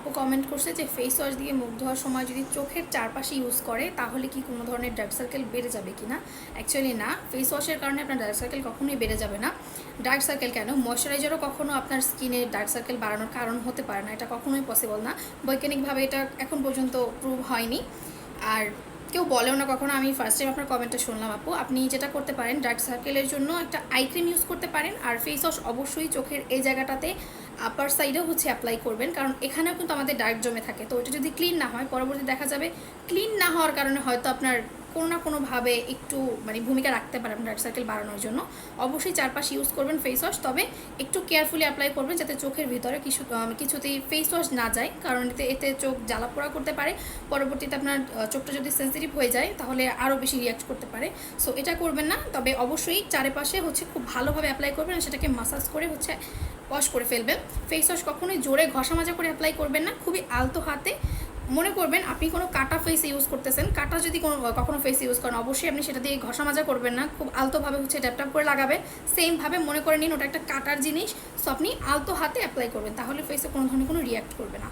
আপু কমেন্ট করছে যে ফেস ওয়াশ দিয়ে মুখ ধোয়ার সময় যদি চোখের চারপাশে ইউজ করে, তাহলে কি কোনো ধরনের ডার্ক সার্কেল বেড়ে যাবে কি না অ্যাকচুয়ালি না ফেস ওয়াশের কারণে আপনার ডার্ক সার্কেল কখনোই বেড়ে যাবে না। ডার্ক সার্কেল কেন? ময়শ্চারাইজারও কখনো আপনার স্কিনে ডার্ক সার্কেল বাড়ানোর কারণ হতে পারে না, এটা কখনোই পসিবল না। বৈজ্ঞানিকভাবে এটা এখন পর্যন্ত প্রুভ হয়নি। আর কেউ বলেও না কখনো, আমি ফার্স্ট টাইম আপনার কমেন্টটা শুনলাম আপু। আপনি যেটা করতে পারেন ডার্ক সার্কেলের জন্য একটা আই ক্রিম ইউজ করতে পারেন, আর ফেস ওয়াশ অবশ্যই চোখের এই জায়গাটাতে আপার সাইডেও হচ্ছে অ্যাপ্লাই করবেন, কারণ এখানেও কিন্তু আমাদের ডার্ক জমে থাকে। তো ওটা যদি ক্লিন না হয়, পরবর্তী দেখা যাবে ক্লিন না হওয়ার কারণে হয়তো আপনার কোনো না কোনোভাবে একটু মানে ভূমিকা রাখতে পারেন ডার্ক সার্কেল বাড়ানোর জন্য। অবশ্যই চারপাশে ইউজ করবেন ফেস ওয়াশ তবে একটু কেয়ারফুলি অ্যাপ্লাই করবেন যাতে চোখের ভিতরে কিছু কিছুতেই ফেস ওয়াশ না যায়, কারণ এতে এতে চোখ জ্বালা পোড়া করতে পারে। পরবর্তীতে আপনার চোখটা যদি সেন্সিটিভ হয়ে যায়, তাহলে আরও বেশি রিয়াক্ট করতে পারে। সো এটা করবেন না, তবে অবশ্যই চারপাশে হচ্ছে খুব ভালোভাবে অ্যাপ্লাই করবেন সেটাকে মাসাজ করে হচ্ছে ওয়াশ করে ফেলবেন। ফেস ওয়াশ কখনোই জোরে ঘষা মাজা করে অ্যাপ্লাই করবেন না, খুবই আলতো হাতে। মনে করবেন আপনি কোনো কাটা ফেস ইউজ করতেছেন, কাটা যদি কোনো, কখনো ফেস ইউজ করেন, অবশ্যই আপনি সেটা দিয়ে ঘষা মাজা করবেন না, খুব আলতোভাবে হচ্ছে ট্যাপ ট্যাপ করে লাগাবে। সেমভাবে মনে করে নিন ওটা একটা কাটার জিনিস সো আপনি আলতো হাতে অ্যাপ্লাই করবেন, তাহলে ফেসে কোনো ধরনের কোনো রিয়্যাক্ট করবে না।